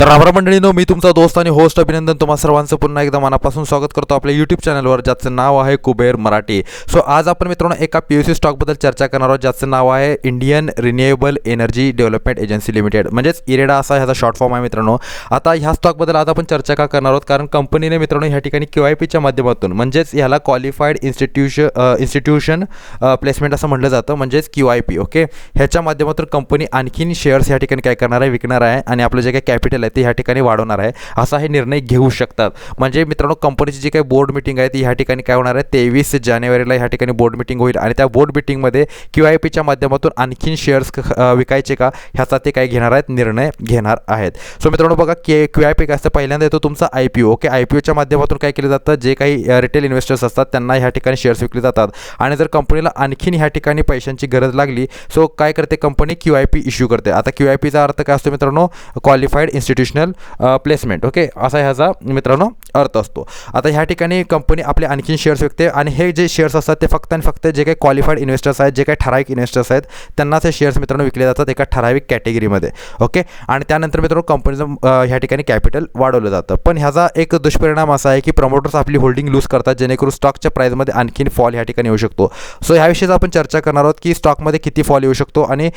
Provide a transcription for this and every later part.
तर आभार मंडळीनो मी तुमचा दोस्त आणि होस्ट अभिनंदन तुम्हा सर्वांचं पुन्हा एकदा मनापासून स्वागत करतो आपल्या यूट्यूब चॅनलवर ज्याचं नाव आहे कुबेर मराठी. सो आज आपण मित्रांनो एका पी यू सी स्टॉकबद्दल चर्चा करणार आहोत ज्याचं नाव आहे Indian renewable energy development agency limited म्हणजेच इरेडा असा ह्याचा शॉर्ट फॉर्म आहे मित्रांनो. आता ह्या स्टॉकबद्दल आज आपण चर्चा का करणार आहोत कारण कंपनीने मित्रांनो ह्या ठिकाणी क्यू आय पीच्या माध्यमातून म्हणजेच ह्याला क्वालिफाईड इन्स्टिट्यूशन इन्स्टिट्यूशन प्लेसमेंट असं म्हटलं जातं म्हणजेच क्यू आय पी ओके ह्याच्या माध्यमातून कंपनी आणखीन शेअर्स ह्या ठिकाणी काय करणार आहे विकणार आहे आणि आपलं जे काही कॅपिटल आहे ते ह्या ठिकाणी वाढवणार आहे असा हे निर्णय घेऊ शकतात. म्हणजे मित्रांनो कंपनीची जी काही बोर्ड मिटिंग आहे ती ह्या ठिकाणी काय होणार आहे तेवीस जानेवारीला ह्या ठिकाणी बोर्ड मिटिंग होईल आणि त्या बोर्ड मिटिंगमध्ये क्यू आय पीच्या माध्यमातून आणखीन शेअर्स विकायचे का ह्याचा ते काय घेणार आहेत निर्णय घेणार आहेत. सो मित्रांनो बघा के क्यू आय पी काय असतं पहिल्यांदा येतो तुमचा I P O okay I P ओच्या माध्यमातून काय केलं जातं जे काही रिटेल इन्व्हेस्टर्स असतात त्यांना ह्या ठिकाणी शेअर्स विकले जातात. आणि जर कंपनीला आणखीन ह्या ठिकाणी पैशांची गरज लागली सो काय करते company Q I P issue करते. आता क्यू आय पीचा अर्थ काय असतो मित्रांनो क्वालिफाईड इन्स्टिट्यूशनल प्लेसमेंट ओके असा ह्याचा मित्रांनो अर्थ असतो. आता ह्या ठिकाणी कंपनी आपले आणखीन शेअर्स विकते आणि हे जे शेअर्स असतात ते फक्त आणि फक्त जे काही क्वालिफाईड इन्व्हेस्टर्स आहेत जे काही ठराविक इन्व्हेस्टर्स आहेत त्यांनाच हे शेअर्स मित्रांनो विकले जातात एका ठराविक कॅटेगरीमध्ये ओके आणि त्यानंतर मित्रांनो कंपनीचं ह्या ठिकाणी कॅपिटल वाढवलं जातं. पण ह्याचा एक दुष्परिणाम असा आहे की प्रमोटर्स आपली होल्डिंग लूज करतात जेणेकरून स्टॉकच्या प्राईजमध्ये आणखीन फॉल ह्या ठिकाणी येऊ शकतो. सो ह्याविषयीच आपण चर्चा करणार आहोत की स्टॉकमध्ये किती फॉल येऊ शकतो आणि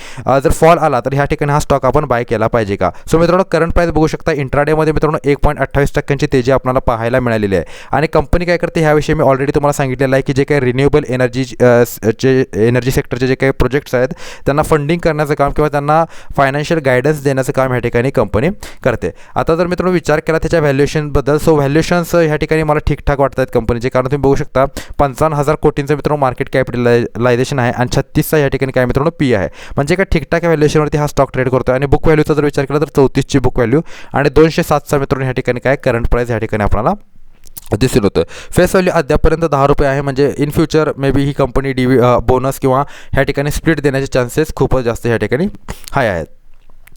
जर फॉल आला तर ह्या ठिकाणी हा स्टॉक आपण बाय केला पाहिजे का? सो मित्रांनो करंट प्राईज प्राईस बघू शकता इंट्राडेमध्ये मित्रांनो एक पॉईंट अठ्ठावीस टक्क्यांची तेजी आपल्याला पाहायला मिळालेली आहे. आणि कंपनी काय करते ह्याविषयी मी ऑलरेडी तुम्हाला सांगितलेलं आहे की जे काही रिन्युएबल एनर्जी चे एनर्जी सेक्टरचे जे काही प्रोजेक्ट्स आहेत त्यांना फंडिंग करण्याचं काम किंवा त्यांना फायनान्शियल गायडन्स देण्याचं काम ह्या ठिकाणी कंपनी करते. आता जर मित्रांनो विचार केला त्याच्या व्हॅल्युएशनबद्दल सो व्हॅल्युएशन्स ह्या ठिकाणी मला ठीकठाक वाटत आहेत कंपनीचे कारण तुम्ही बघू शकता पंचावन्न हजार कोटींचं मित्रांनो मार्केट कॅपिटलायझेशन आहे आणि छत्तीसचा या ठिकाणी काय मित्रांनो पी आहे. म्हणजे काय ठीकठाक व्हॅल्युएशनवरती हा स्टॉक ट्रेड करतो आणि बुक व्हॅल्यूचा जर विचार केला तर चौतीसची बुक व्हॅल्यू आणि दोनशे सातचा मित्रांनो ह्या ठिकाणी काय? करंट प्राईस ह्या ठिकाणी आपल्याला दिसून होतं. फेस व्हॅल्यू अद्यापर्यंत दहा रुपये आहे. म्हणजे इन फ्युचर मे बी ही कंपनी डी बोनस किंवा ह्या ठिकाणी स्प्लिट देण्याचे चान्सेस खूपच जास्त ह्या ठिकाणी हाय आहेत.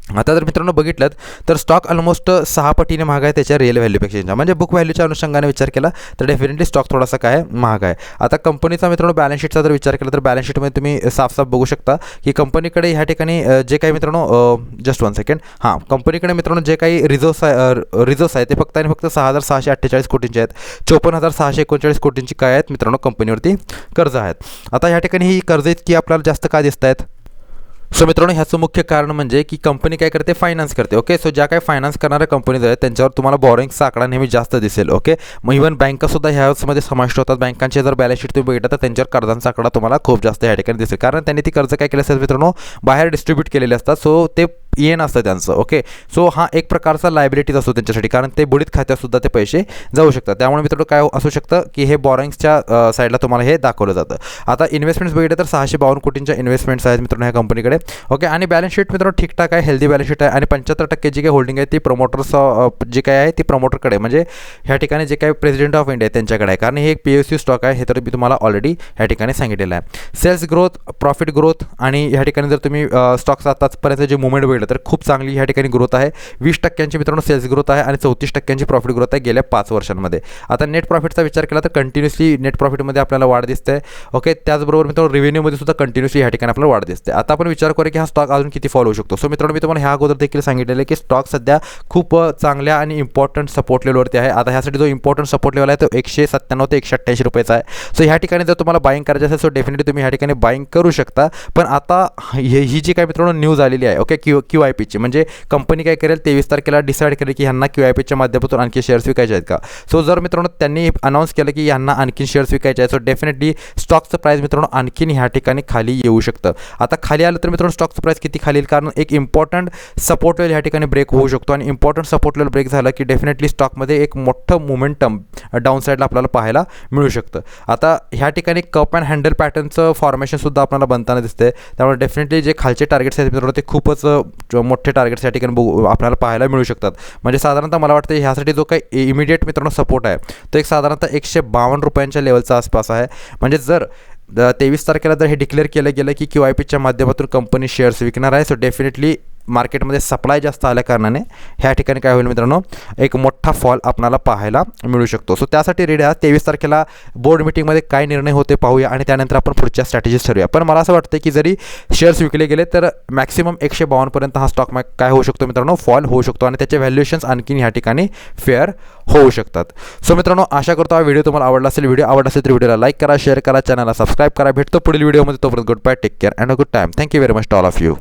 आता जर मित्रांनो बघितलं तर स्टॉक ऑलमोस्ट सहा पटीने महाग आहे त्याच्या रिअल व्हॅल्यूपेक्षा म्हणजे बुक व्हॅल्यूच्या अनुषंगाने विचार केला तर डेफिनेटली स्टॉक थोडासा काय महाग आहे. आता कंपनीचा मित्रांनो बॅलन्स शीटचा जर विचार केला तर बॅलन्स शीटमध्ये तुम्ही साफ साफ बघू शकता की कंपनीकडे ह्या ठिकाणी जे काही मित्रांनो जस्ट वन सेकंड हां कंपनीकडे मित्रांनो जे काही रिझर्व्स आहे रिझर्व्स आहे ते फक्त आणि फक्त सहा हजार सहाशे अठ्ठेचाळीस कोटींचे आहेत. चोपन्न हजार सहाशे एकोणचाळीस कोटींची काय आहेत मित्रांनो कंपनीवरती कर्ज आहेत. आता ह्या ठिकाणी ही कर्ज इतकी आपल्याला जास्त का दिसत आहेत सो मित्रांनो ह्याचं मुख्य कारण म्हणजे की कंपनी काय करते? फायनान्स करते ओके सो ज्या काय फायनान्स करणाऱ्या कंपनीज आहेत त्यांच्यावर तुम्हाला बॉरिंगचा आकडा नेहमी जास्त दिसेल ओके मग इव्हन बँकासुद्धा ह्यामध्ये समाविष्ट होतात. बँकांचे जर बॅलन्स शीट तुम्ही बघितलं तर त्यांच्यावर कर्जांचा आकडा तुम्हाला खूप जास्त या ठिकाणी दिसेल. कारण त्यांनी ती कर्ज काय केले असतात मित्रांनो? बाहेर डिस्ट्रीब्यूट केलेले असतात. सो ते येण असतं त्यांचं ओके सो हा एक प्रकारचा लायबिलिटीज असतो त्यांच्यासाठी कारण ते बुडीत खात्यातसुद्धा ते पैसे जाऊ शकतात. त्यामुळे मित्रांनो काय असू शकतं की हे बॉरिंग्सच्या साईडला तुम्हाला हे दाखवलं जातं. आता इन्व्हेस्टमेंट्स बघितलं तर सहाशे बावन्न कोटींच्या इन्व्हेस्टमेंट्स आहेत मित्रांनो ह्या कंपनीकडे ओके आणि बॅलन्स शीट मित्रांनो ठीकठाक आहे हेल्दी बॅलन्स शीट आहे आणि पंच्याहत्तर टक्के जी काही होल्डिंग आहे ती प्रमोटर्स जे काय आहे ती प्रमोटरकडे म्हणजे ह्या ठिकाणी जे काही प्रेसिडेंट ऑफ इंडिया त्यांच्याकडे आहे. कारण हे एक पी एस सी स्टॉक आहे हे तर मी तुम्हाला ऑलरेडी ह्या ठिकाणी सांगितलेलं आहे. सेल्स ग्रोथ प्रॉफिट ग्रोथ आणि ह्या ठिकाणी जर तुम्ही स्टॉक्स आतापर्यंत जे मुवमेंट बघितलं तर खूप चांगली ह्या ठिकाणी ग्रोथ आहे. वीस टक्क्यांची मित्रांनो सेल्स ग्रोथ आहे आणि चौतीस टक्क्यांची प्रॉफिट ग्रोथ आहे गेल्या पाच वर्षांमध्ये. आता नेट प्रॉफिटचा विचार केला तर कंटिन्युअसली नेट प्रॉफिटमध्ये आपल्याला वाढ दिसते. ओके त्याचबरोबर मित्रांनो रेव्हेन्यूमध्ये सुद्धा कंटिन्युअसली ह्या ठिकाणी आपल्याला वाढ दिसते. आता आपण विचार करू की हा स्टॉक अजून किती फॉलो होऊ शकतो? सो मित्रांनो मी तुम्हाला ह्या अगोदर देखील सांगितलेलं आहे की स्टॉक सध्या खूप चांगल्या आणि इम्पॉर्टंट सपोर्ट लेवलवरती आहे. आता ह्यासाठी जो इम्पॉर्टंट सपोर्ट लेवल आहे तो एकशे सत्त्याण्णव ते एकशे अठ्ठ्याऐंशी रुपयाचा आहे. सो ह्या ठिकाणी जर तुम्हाला बाईंग करायचं असेल सो डेफिनेटली तुम्ही ह्या ठिकाणी बाईंग करू शकता. पण आता ही जी काय मित्रांनो न्यूज आलेली आहे ओके क्यू क्यू आय पीची. म्हणजे कंपनी काय करेल तेवीस तारखेला डिसाईड करेल की ह्यांना क्यू आय पीच्या माध्यमातून आणखी शेअर्स विकायचे आहेत का? सो जर मित्रांनो त्यांनी अनाऊन्स केलं की ह्यांना आणखी शेअर्स विकायचे आहेत सो डेफिनेटली स्टॉकचं प्राईस मित्रांनो आणखीन ह्या ठिकाणी खाली येऊ शकतं. आता खाली आलं तर मित्रांनो स्टॉकचं प्राईस किती खाली येईल? कारण एक इम्पॉर्टंट सपोर्ट वेल ह्या ठिकाणी ब्रेक होऊ शकतो आणि इम्पॉर्टंट सपोर्ट वेल ब्रेक झालं की डेफिनेटली स्टॉकमध्ये एक मोठं मोमेंटम डाऊन साईडला आपल्याला पाहायला मिळू शकतं. आता ह्या ठिकाणी कप अँड हँडल पॅटर्नचं फॉर्मेशनसुद्धा आपल्याला बनताना दिसते त्यामुळे डेफिनेटली जे खालचे टार्गेट्स आहेत मित्रांनो ते खूपच मोठे टार्गेट्स या ठिकाणी बघू आपल्याला पाहायला मिळू शकतात. म्हणजे साधारणतः मला वाटतं ह्यासाठी जो काही इमिडिएट मित्रांनो सपोर्ट आहे तो एक साधारणतः एकशे बावन्न रुपयांच्या लेवलचा आसपास आहे. म्हणजे जर तेवीस तारखेला जर हे डिक्लेअर केलं गेलं की क्यू आय पीच्या माध्यमातून कंपनी शेअर्स विकणार आहे सो डेफिनेटली मार्केटमध्ये सप्लाय जास्त आल्या कारणाने ह्या ठिकाणी काय होईल मित्रांनो एक मोठा फॉल आपणाला पाहायला मिळू शकतो. सो त्यासाठी रेड्या तेवीस तारखेला बोर्ड मिटिंगमध्ये काय निर्णय होते पाहूया आणि त्यानंतर आपण पुढच्या स्ट्रॅटेजीज ठरवूया. पण मला असं वाटतं की जरी शेअर्स विकले गेले तर मॅक्सिमम एकशे बावन्नपर्यंत हा स्टॉक मॅक काय होऊ शकतो मित्रांनो फॉल होऊ शकतो आणि त्याचे व्हॅल्युएशन्स आणखीन ह्या ठिकाणी फेअर होऊ शकतात. सो मित्रांनो आशा करतो हा व्हिडिओ तुम्हाला आवडला असेल. व्हिडिओ आवडला असेल तर व्हिडिओला लाईक करा शेअर करा चॅनलला सबस्क्राईब करा. भेटतो पुढील व्हिडिओमध्ये तोपर्यंत goodbye take care and a good time thank you very much all of you